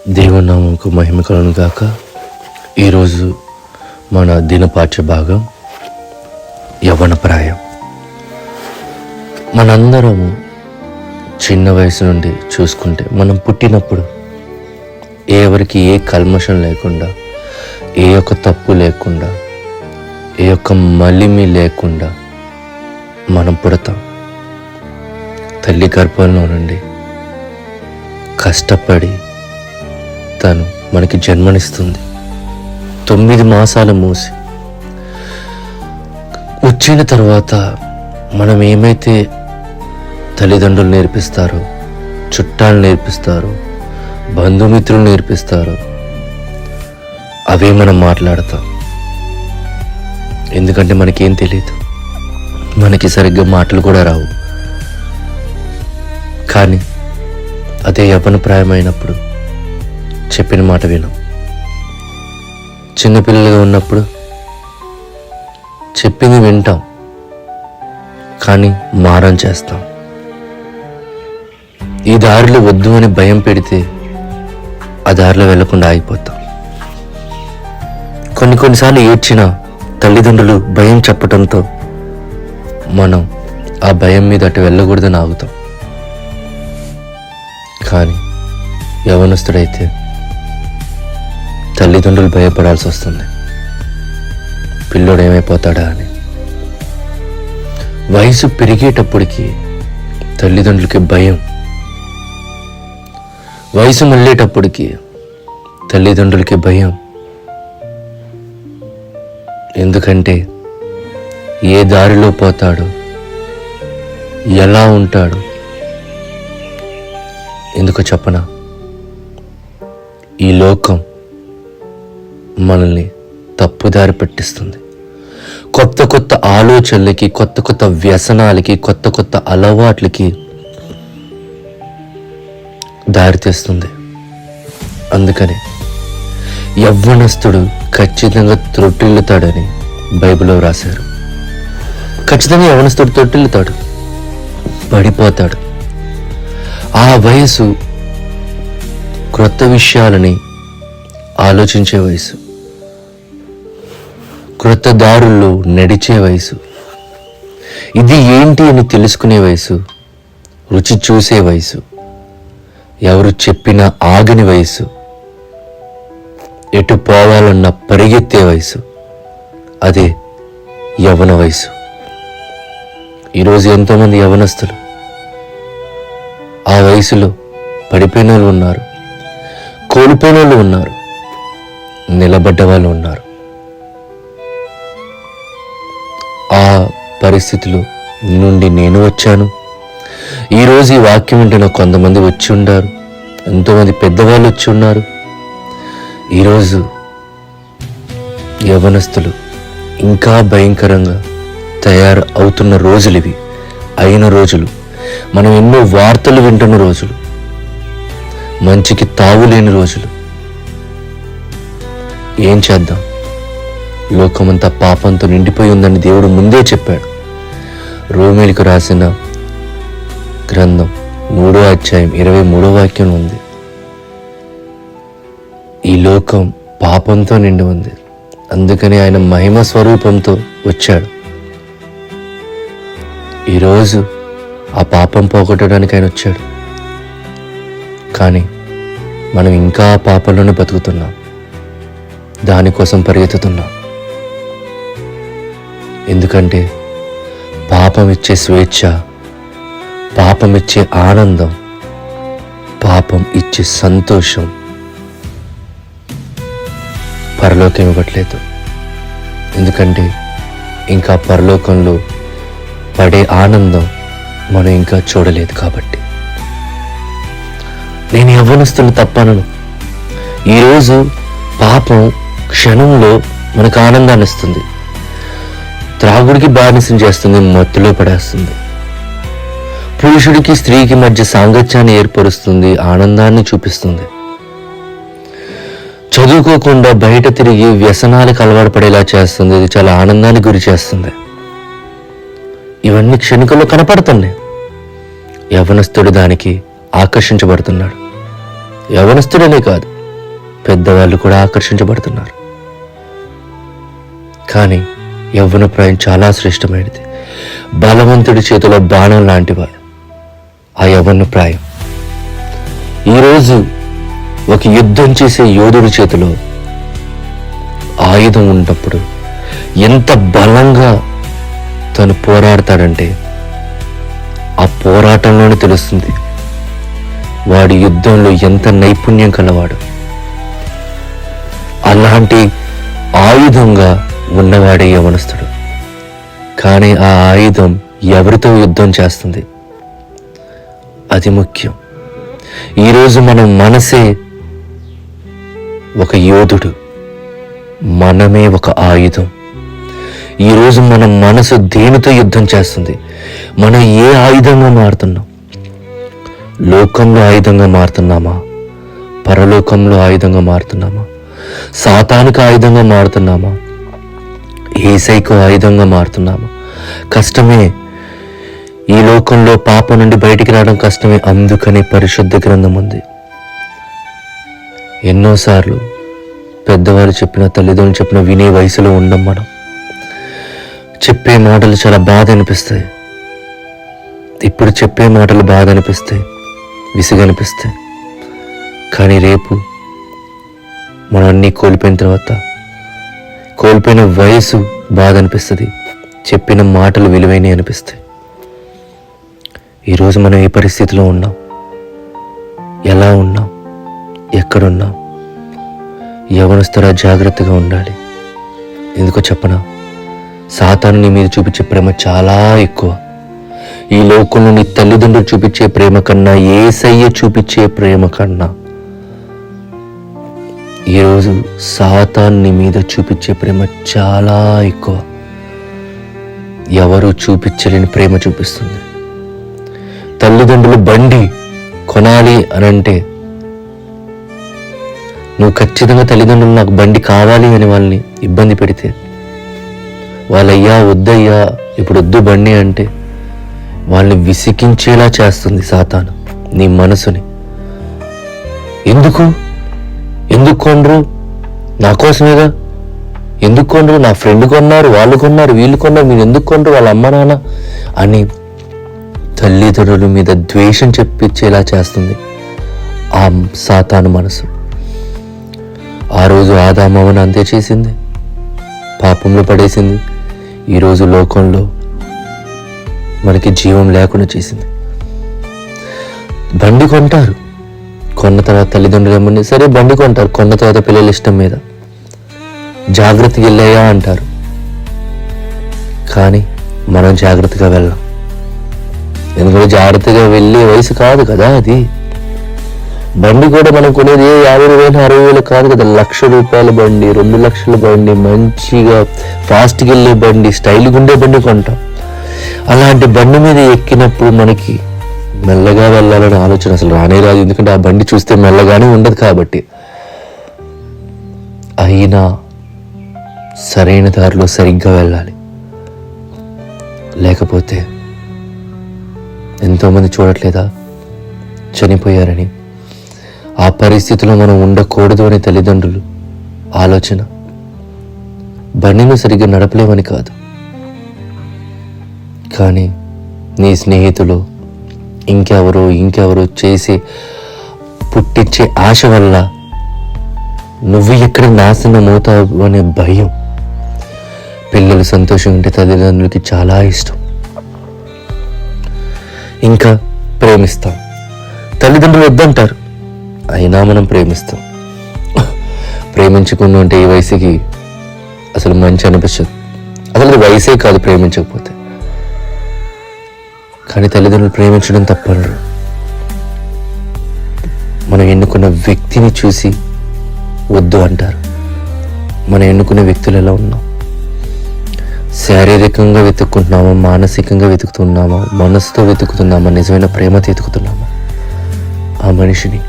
దేవుని నామముకు మహిమ కలను గాక. ఈరోజు మన దినపాఠ్య భాగం యవ్వన ప్రాయం మనందరము చిన్న వయసు నుండి చూసుకుంటే మనం పుట్టినప్పుడు ఎవరికి ఏ కల్మషం లేకుండా ఏ ఒక్క తప్పు లేకుండా ఏ ఒక్క మలిమి లేకుండా మనం పుడతాం. తల్లి గర్భంలో నుండి కష్టపడి తను మనకి జన్మనిస్తుంది. తొమ్మిది మాసాలు మూసి. వచ్చిన తర్వాత మనం ఏమైతే తల్లిదండ్రులు నేర్పిస్తారో చుట్టాలు నేర్పిస్తారో బంధుమిత్రులు నేర్పిస్తారో అవే మనం మాట్లాడతాం. ఎందుకంటే మనకేం తెలియదు మనకి సరిగ్గా మాటలు కూడా రావు. కానీ అదే యవన ప్రాయమైనప్పుడు చెప్పిన మాట వినం. చిన్నపిల్లలుగా ఉన్నప్పుడు చెప్పింది వింటాం కానీ మారం చేస్తాం. ఈ దారిలో వద్దు అని భయం పెడితే ఆ దారిలో వెళ్ళకుండా ఆగిపోతాం. కొన్ని కొన్నిసార్లు ఏడ్చిన తల్లిదండ్రులు భయం చెప్పటంతో మనం ఆ భయం మీద అటు వెళ్ళకూడదని ఆగుతాం. కానీ యవనస్తుడైతే తల్లిదండ్రులు భయపడాల్సి వస్తుంది. పిల్లోడు ఏమైపోతాడా అని. వయసు పెరిగేటప్పటికి తల్లిదండ్రులకి భయం. వయసు మళ్ళేటప్పటికి తల్లిదండ్రులకి భయం. ఎందుకంటే ఏ దారిలో పోతాడు ఎలా ఉంటాడు ఎందుకో చెప్పనా? ఈ లోకం మనల్ని తప్పుదారి పెట్టిస్తుంది. కొత్త కొత్త ఆలోచనలకి కొత్త కొత్త వ్యసనాలకి కొత్త కొత్త అలవాట్లకి దారితీస్తుంది అందుకని యవ్వనస్తుడు ఖచ్చితంగా త్రొట్టిల్లుతాడని బైబిల్లో రాశారు. ఖచ్చితంగా యవ్వనస్తుడు తొట్టిల్లుతాడు పడిపోతాడు. ఆ వయసు క్రొత్త విషయాలని ఆలోచించే వయసు. క్రొత్త నడిచే వయసు. ఇది ఏంటి అని తెలుసుకునే వయసు. రుచి చూసే వయసు. ఎవరు చెప్పినా ఆగని వయసు. ఎటు పోవాలన్న పరిగెత్తే వయసు. అదే యవన వయసు. ఈరోజు ఎంతోమంది యవనస్తులు. ఆ వయసులో పడిపోయిన వాళ్ళు ఉన్నారు. కోల్పోయిన వాళ్ళు ఉన్నారు. నిలబడ్డ వాళ్ళు ఉన్నారు. ఆ పరిస్థితులు నుండి నేను వచ్చాను. ఈరోజు ఈ వాక్యం వింటున్న కొంతమంది వచ్చి ఉండారు. ఎంతోమంది పెద్దవాళ్ళు వచ్చి ఉన్నారు. ఈరోజు యవనస్తులు ఇంకా భయంకరంగా తయారు అవుతున్న రోజులు ఇవి. అయిన రోజులు. మనం ఎన్నో వార్తలు వింటున్న రోజులు. మంచికి తావు లేని రోజులు. ఏం చేద్దాం? లోకమంతా పాపంతో నిండిపోయి ఉందని దేవుడు ముందే చెప్పాడు. రోమేలికి రాసిన గ్రంథం మూడో అధ్యాయం ఇరవై మూడో వాక్యం ఉంది. ఈ లోకం పాపంతో నిండి ఉంది. అందుకని ఆయన మహిమ స్వరూపంతో వచ్చాడు. ఈరోజు ఆ పాపం పోగొట్టడానికి ఆయన వచ్చాడు. కానీ మనం ఇంకా ఆ పాపంలోనే బతుకుతున్నాం. దానికోసం పరిగెత్తుతున్నాం. ఎందుకంటే పాపం ఇచ్చే స్వేచ్ఛ పాపం ఇచ్చే ఆనందం పాపం ఇచ్చే సంతోషం పరలోకం ఇవ్వట్లేదు. ఎందుకంటే ఇంకా పరలోకంలో పడే ఆనందం మనం ఇంకా చూడలేదు కాబట్టి. నేను యవ్వనస్తులు తప్పనను. ఈరోజు పాపం క్షణంలో మనకు ఆనందాన్ని ఇస్తుంది త్రాగుడికి బానిసం చేస్తుంది మత్తులో పడేస్తుంది. పురుషుడికి స్త్రీకి మధ్య సాంగత్యాన్ని ఏర్పరుస్తుంది ఆనందాన్ని చూపిస్తుంది. చదువుకోకుండా బయట తిరిగి వ్యసనాలకు అలవాటు పడేలా చేస్తుంది ఇది చాలా ఆనందానికి గురి చేస్తుంది. ఇవన్నీ క్షణికల్లో కనపడుతున్నాయి యవనస్తుడు దానికి ఆకర్షించబడుతున్నాడు. యవనస్తుడనే కాదు పెద్దవాళ్ళు కూడా ఆకర్షించబడుతున్నారు. కానీ యవ్వన ప్రాయం చాలా శ్రేష్టమైనది. బలవంతుడి చేతిలో బాణం లాంటివా ఆ యవ్వన ప్రాయం. ఈరోజు ఒక యుద్ధం చేసే యోధుడి చేతిలో ఆయుధం ఉన్నప్పుడు ఎంత బలంగా తను పోరాడతాడంటే ఆ పోరాటంలోనే తెలుస్తుంది. వాడి యుద్ధంలో ఎంత నైపుణ్యం కలవాడు. అలాంటి ఆయుధంగా ఉన్నవాడే యవనస్తుడు. కానీ ఆ ఆయుధం ఎవరితో యుద్ధం చేస్తుంది? అది ముఖ్యం. ఈరోజు మనం మనసే ఒక యోధుడు. మనమే ఒక ఆయుధం. ఈరోజు మన మనసు దేనితో యుద్ధం చేస్తుంది? మనం ఏ ఆయుధంగా మారుతున్నాం? లోకంలో ఆయుధంగా మారుతున్నామా? పరలోకంలో ఆయుధంగా మారుతున్నామా? సాతానికి ఆయుధంగా మారుతున్నామా? ఏసైకు ఆయుధంగా మారుతున్నాము. కష్టమే. ఈ లోకంలో పాపం నుండి బయటికి రావడం కష్టమే. అందుకని పరిశుద్ధ గ్రంథం ఉంది. ఎన్నోసార్లు పెద్దవారు చెప్పిన తల్లిదండ్రులు చెప్పిన వినే వయసులో ఉండం మనం. చెప్పే మాటలు చాలా బాధ అనిపిస్తాయి. ఇప్పుడు చెప్పే మాటలు బాధ అనిపిస్తాయి. విసుగనిపిస్తాయి కానీ రేపు మనం అన్నీ కోల్పోయిన తర్వాత కోల్పోయిన వయసు బాధ అనిపిస్తుంది చెప్పిన మాటలు విలువైనవి అనిపిస్తాయి. ఈరోజు మనం ఏ పరిస్థితిలో ఉన్నాం? ఎలా ఉన్నాం? ఎక్కడున్నాం? యవనస్తురా జాగ్రత్తగా ఉండాలి. ఎందుకో చెప్పనా? సాతాను నీ మీద చూపించే ప్రేమ చాలా ఎక్కువ. ఈ లోకంలో నీ తల్లిదండ్రులు చూపించే ప్రేమ కన్నా ఏసయ్య చూపించే ప్రేమ కన్నా. ఈరోజు సాతాన్ని మీద చూపించే ప్రేమ చాలా ఎక్కువ. ఎవరు చూపించలేని ప్రేమ చూపిస్తుంది. తల్లిదండ్రులు బండి కొనాలి అని అంటే నువ్వు ఖచ్చితంగా తల్లిదండ్రులు నాకు బండి కావాలి అని వాళ్ళని ఇబ్బంది పెడితే వాళ్ళయ్యా వద్దయ్యా ఇప్పుడు వద్దు బండి అంటే వాళ్ళని విసికించేలా చేస్తుంది సాతాను నీ మనసుని. ఎందుకు? ఎందుకు కొనరు? నా కోసమేగా? ఎందుకు కొనరు? నా ఫ్రెండ్ కొన్నారు వాళ్ళు కొన్నారు వీళ్ళు కొన్నారు మీరు ఎందుకు కొనరు? వాళ్ళ అమ్మ నాన్న అని తల్లిదండ్రుల మీద ద్వేషం చెప్పించేలా చేస్తుంది ఆ సాతాను మనసు. ఆ రోజు ఆదామవను అంతే చేసింది. పాపంలో పడేసింది. ఈరోజు లోకంలో మనకి జీవం లేకుండా చేసింది. బండి కొంటారు. కొన్న తర్వాత తల్లిదండ్రులు ఏమని సరే బండి కొంటారు కొన్న తర్వాత పిల్లల ఇష్టం మీద. జాగ్రత్తగా వెళ్ళాయా అంటారు. కానీ మనం జాగ్రత్తగా వెళ్ళాం. ఎందుకంటే జాగ్రత్తగా వెళ్ళే వయసు కాదు కదా అది. బండి కూడా మనం కొనేది యాభై వేలు అరవై వేలు కాదు కదా. లక్ష రూపాయల బండి రెండు లక్షల బండి మంచిగా ఫాస్ట్గా వెళ్ళే బండి స్టైల్గా ఉండే బండి కొంటాం. అలాంటి బండి మీద ఎక్కినప్పుడు మనకి మెల్లగా వెళ్ళాలనే ఆలోచన అసలు రానే రాదు. ఎందుకంటే ఆ బండి చూస్తే మెల్లగానే ఉండదు కాబట్టి. అయినా సరైన దారిలో సరిగ్గా వెళ్ళాలి. లేకపోతే ఎంతోమంది చూడట్లేదా? చనిపోయారని. ఆ పరిస్థితిలో మనం ఉండకూడదు అని తల్లిదండ్రులు ఆలోచన. బండిని సరిగ్గా నడపలేమని కాదు. కానీ నీ స్నేహితులు ఇంకెవరో ఇంకెవరో చేసి పుట్టించే ఆశ వల్ల నువ్వు ఎక్కడ నాశనం అవుతావు అనే భయం. పిల్లలు సంతోషంగా ఉంటే తల్లిదండ్రులకి చాలా ఇష్టం. ఇంకా ప్రేమిస్తాం. తల్లిదండ్రులు వద్దంటారు. అయినా మనం ప్రేమిస్తాం. ప్రేమించకుండా ఉంటే ఈ వయసుకి అసలు మంచి అనిపించదు. అసలు వయసే కాదు ప్రేమించకపోతే. కానీ తల్లిదండ్రులు ప్రేమించడం తప్పనరు. మనం ఎన్నుకున్న వ్యక్తిని చూసి వద్దు అంటారు. మనం ఎన్నుకునే వ్యక్తులు ఎలా ఉన్నాం? శారీరకంగా వెతుక్కుంటున్నామా? మానసికంగా వెతుకుతున్నామా? మనసుతో వెతుకుతున్నామా? నిజమైన ప్రేమతో వెతుకుతున్నామా? ఆ మనిషిని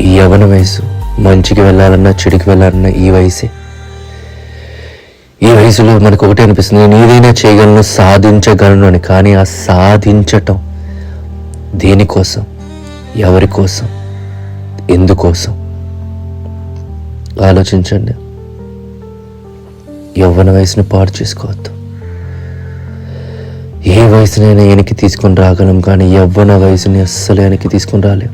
ఈ యవన వయసు మంచికి వెళ్ళాలన్నా చెడుకి వెళ్ళాలన్నా ఈ వయసే ఈ వయసులో మనకు ఒకటే అనిపిస్తుంది నేను ఏదైనా చేయగలను సాధించగలను అని. కానీ ఆ సాధించటం దేనికోసం? ఎవరి కోసం ఎందుకోసం? ఆలోచించండి. యవ్వన వయసుని పాడు చేసుకోవద్దు. ఏ వయసునైనా వెనక్కి తీసుకొని రాగలం కానీ యవ్వన వయసుని అస్సలు వెనక్కి తీసుకొని రాలేం.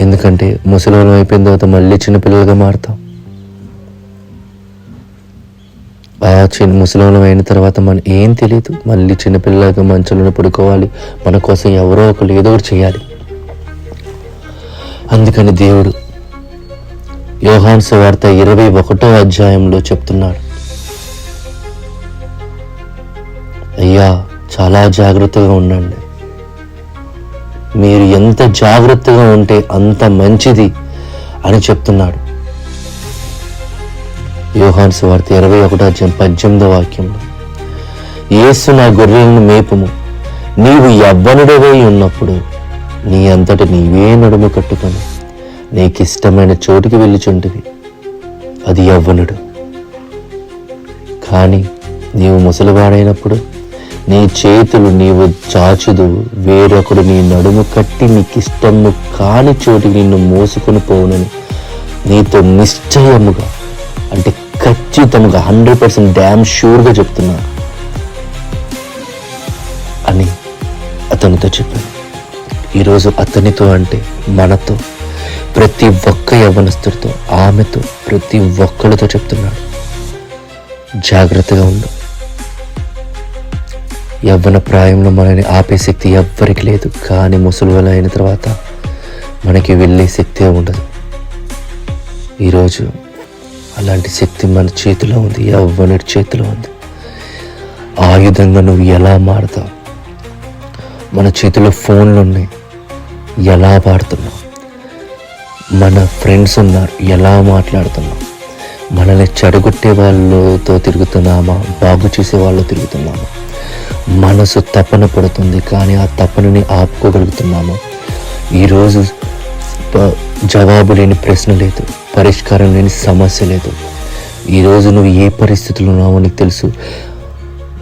ఎందుకంటే ముసలివాళ్ళం అయిపోయిన తర్వాత మళ్ళీ చిన్నపిల్లలుగా మారుతాం. బాగా చిన్న ముసలివాళ్ళం అయిన తర్వాత మనం ఏం తెలియదు మళ్ళీ చిన్నపిల్లలకి మంచులను పడుకోవాలి. మన కోసం ఎవరో ఒకరు ఏదో ఒకటి చేయాలి. అందుకని దేవుడు యోహాన్ సువార్త ఇరవై ఒకటో అధ్యాయంలో చెప్తున్నాడు. అయ్యా చాలా జాగ్రత్తగా ఉండండి. మీరు ఎంత జాగ్రత్తగా ఉంటే అంత మంచిది అని చెప్తున్నాడు. యోహాన్ సువార్త ఇరవై ఒకటో అధ్యాయం పద్దెనిమిదో వాక్యంలో యేసు నా గొర్రెలను మేపుము. నీవు యవ్వనుడవై ఉన్నప్పుడు నీ అంతటి నీవే నడుము కట్టుకొని నీకిష్టమైన చోటుకి వెళ్ళిచుంటివి. అది యవ్వనుడు. కానీ నీవు ముసలివాడైనప్పుడు నీ చేతులు నీవు చాచుదు. వేరొకడు నీ నడుము కట్టి నీకిష్టము కాని చోటికి నిన్ను మోసుకొని పోవునని నీతో నిశ్చయముగా అంటే ఖచ్చితంగా హండ్రెడ్ పర్సెంట్ డ్యామ్ షూర్గా చెప్తున్నా. అని అతనితో చెప్పాను. ఈరోజు అతనితో అంటే మనతో ప్రతి ఒక్క యవ్వనస్తుడితో ఆమెతో ప్రతి ఒక్కరితో చెప్తున్నాడు. జాగ్రత్తగా ఉండు. యవ్వన ప్రాయంలో మనని ఆపే శక్తి ఎవ్వరికి లేదు కానీ ముసలివల అయిన తర్వాత మనకి వెళ్ళే శక్తే ఉండదు. ఈరోజు అలాంటి శక్తి మన చేతిలో ఉంది ఎవ్వని చేతిలో ఉంది. ఆయుధంగా నువ్వు ఎలా మారుతావు? మన చేతిలో ఫోన్లు ఉన్నాయి ఎలా పాడుతున్నావు మన ఫ్రెండ్స్ ఉన్నారు ఎలా మాట్లాడుతున్నాం మనల్ని చెడగొట్టే వాళ్ళతో తిరుగుతున్నామా? బాగు చేసే వాళ్ళు తిరుగుతున్నామా? మనసు తపన పడుతుంది కానీ ఆ తపనని ఆపుకోగలుగుతున్నాము? ఈరోజు జవాబు లేని ప్రశ్న లేదు. పరిష్కారం లేని సమస్య లేదు. ఈరోజు నువ్వు ఏ పరిస్థితులు ఉన్నావో నీకు తెలుసు.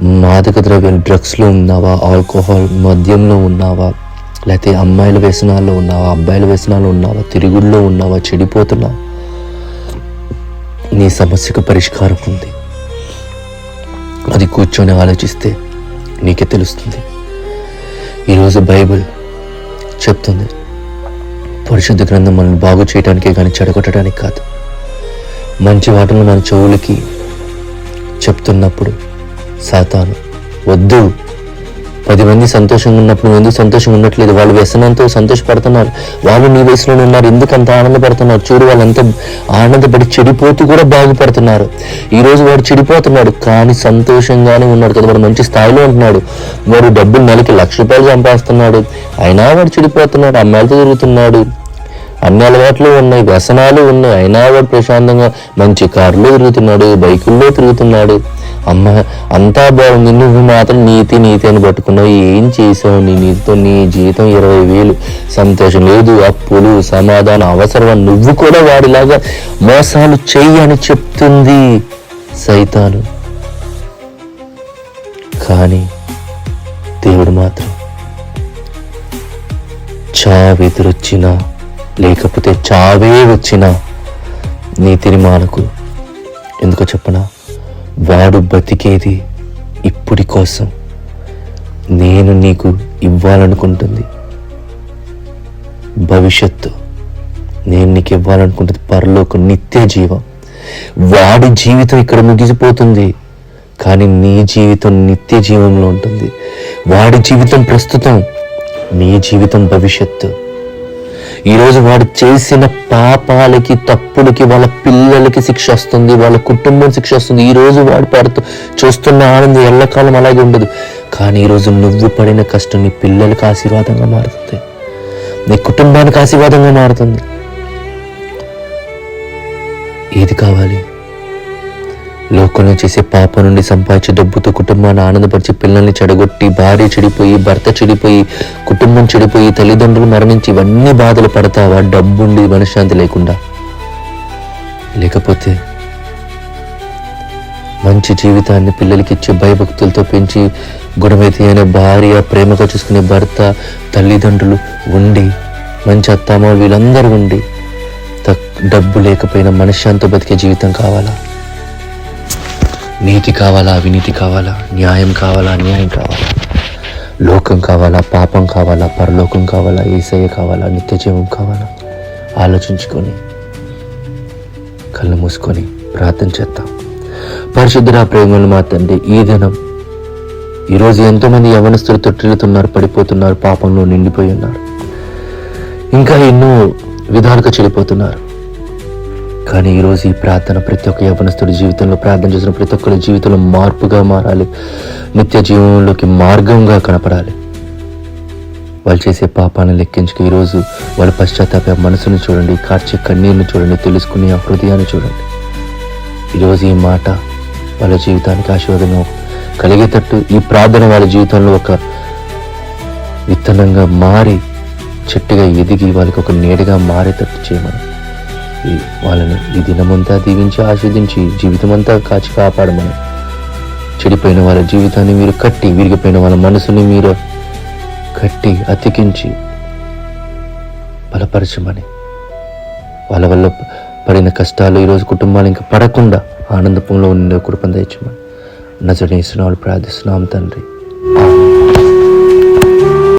మాదక ద్రవ్యం డ్రగ్స్లో ఉన్నావా? ఆల్కహాల్ మద్యంలో ఉన్నావా? లేకపోతే అమ్మాయిల వ్యసనాల్లో ఉన్నావా? అబ్బాయిల వ్యసనాల్లో ఉన్నావా? తిరుగుళ్ళలో ఉన్నావా? చెడిపోతున్నావా నీ సమస్యకు పరిష్కారం ఉంది. అది కూర్చొని ఆలోచిస్తే నీకే తెలుస్తుంది. ఈరోజు బైబిల్ చెప్తుంది. పరిశుద్ధ గ్రంథం మనల్ని బాగు చేయడానికే కానీ చెడగొట్టడానికి కాదు. మంచి వాటిని మన చెవులకి చెప్తున్నప్పుడు సాతాను వద్దు. పది మంది సంతోషంగా ఉన్నప్పుడు నువ్వు ఎందుకు సంతోషంగా ఉండట్లేదు? వాళ్ళు వ్యసనంతో సంతోషపడుతున్నారు. వాళ్ళు నీ వయసులోనే ఉన్నారు. ఎందుకు అంత ఆనందపడుతున్నారు? చూడు వాళ్ళంతా ఆనందపడి చెడిపోతూ కూడా బాగుపడుతున్నారు. ఈరోజు వాడు చెడిపోతున్నాడు కానీ సంతోషంగానే ఉన్నాడు కదా. వాడు మంచి స్థాయిలో ఉంటున్నాడు. వాడు డబ్బులు నెలకి లక్ష రూపాయలు సంపాదిస్తున్నాడు. అయినా వాడు చెడిపోతున్నాడు. అమ్మాయిలతో తిరుగుతున్నాడు. అన్ని అలవాట్లు ఉన్నాయి వ్యసనాలు ఉన్నాయి. అయినా వాడు ప్రశాంతంగా మంచి కారులో తిరుగుతున్నాడు బైకుల్లో తిరుగుతున్నాడు. అమ్మ అంతా బాగుంది. నువ్వు మాత్రం నీతి నీతి అని పట్టుకున్నావు. ఏం చేసావు నీ నీతితో? నీ జీతం ఇరవై వేలు. సంతోషం లేదు అప్పులు సమాధానం అవసరం అని నువ్వు కూడా వాడిలాగా మోసాలు చెయ్యి అని చెప్తుంది సైతాను. కానీ దేవుడు మాత్రం చావెదురొచ్చినా లేకపోతే చావే వచ్చినా నీతిని మానకు. ఎందుకో చెప్పనా? వాడు బతికేది ఇప్పుడి కోసం నేను నీకు ఇవ్వాలనుకుంటుంది. భవిష్యత్తు నేను నీకు ఇవ్వాలనుకుంటుంది. పరలోకం నిత్య జీవం. వాడి జీవితం ఇక్కడ ముగిసిపోతుంది. కానీ నీ జీవితం నిత్య జీవంలో ఉంటుంది. వాడి జీవితం ప్రస్తుతం నీ జీవితం భవిష్యత్తు. ఈరోజు వాడు చేసిన పాపాలకి తప్పులకి వాళ్ళ పిల్లలకి శిక్ష వస్తుంది వాళ్ళ కుటుంబం శిక్ష వస్తుంది. ఈ రోజు వాడు పడుతూ చూస్తున్న ఆనందం ఎల్లకాలం అలాగే ఉండదు. కానీ ఈరోజు నువ్వు పడిన కష్టం నీ పిల్లలకు ఆశీర్వాదంగా మారుతుంది. నీ కుటుంబానికి ఆశీర్వాదంగా మారుతుంది. ఏది కావాలి? లోకంలో చేసే పాపం నుండి సంపాదించే డబ్బుతో కుటుంబాన్ని ఆనందపరిచి పిల్లల్ని చెడగొట్టి భార్య చెడిపోయి భర్త చెడిపోయి కుటుంబం చెడిపోయి తల్లిదండ్రులు మరణించి ఇవన్నీ బాధలు పడతావా? డబ్బుండి మనశ్శాంతి లేకుండా. లేకపోతే మంచి జీవితాన్ని పిల్లలకి ఇచ్చే భయభక్తులతో పెంచి గుణమైతే అయిన భార్య ప్రేమగా చూసుకునే భర్త తల్లిదండ్రులు ఉండి మంచి అత్తామ వీళ్ళందరూ ఉండి డబ్బు లేకపోయినా మనశ్శాంతి బతికే జీవితం కావాలా? నీతి కావాలా అవినీతి కావాలా న్యాయం కావాలా అన్యాయం కావాలా? లోకం కావాలా పాపం కావాలా పరలోకం కావాలా ఏసయ్య కావాలా నిత్య జీవం కావాలా? ఆలోచించుకొని కళ్ళు మూసుకొని ప్రార్థన చేద్దాం. పరిశుద్ధుల ప్రేమలు మా తండ్రి ఈ దినం ఈరోజు ఎంతోమంది యవనస్తులు తొట్టిల్లుతున్నారు పడిపోతున్నారు పాపంలో నిండిపోయి ఉన్నారు. ఇంకా ఎన్నో విధాలుగా చెడిపోతున్నారు. కానీ ఈరోజు ఈ ప్రార్థన ప్రతి ఒక్క యవనస్తుడి జీవితంలో ప్రార్థన చేసిన ప్రతి ఒక్కరి జీవితంలో మార్పుగా మారాలి. నిత్య జీవనంలోకి మార్గంగా కనపడాలి. వాళ్ళు చేసే పాపాన్ని లెక్కించుకు ఈరోజు వాళ్ళ పశ్చాత్తాప మనసును చూడండి కార్చే కన్నీరుని చూడండి తెలుసుకునే ఆ హృదయాన్ని చూడండి. ఈరోజు ఈ మాట వాళ్ళ జీవితానికి ఆశీర్వాదంగా కలిగేటట్టు ఈ ప్రార్థన వాళ్ళ జీవితంలో ఒక విత్తనంగా మారి చెట్టుగా ఎదిగి వాళ్ళకి ఒక నీడగా మారేటట్టు చేయమని వాళ్ళని ఈ దినమంతా దీవించి ఆస్వాదించి జీవితమంతా కాచి కాపాడమని. చెడిపోయిన వాళ్ళ జీవితాన్ని మీరు కట్టి విరిగిపోయిన వాళ్ళ మనసుని మీరు కట్టి అతికించి బలపరచమని. వాళ్ళ వల్ల పడిన కష్టాలు ఈరోజు కుటుంబాలు ఇంకా పడకుండా ఆనందపంలో ఉండే కృపను తెచ్చమని నజరేస్తున్నాడు ప్రార్థిస్తున్నాం తండ్రి.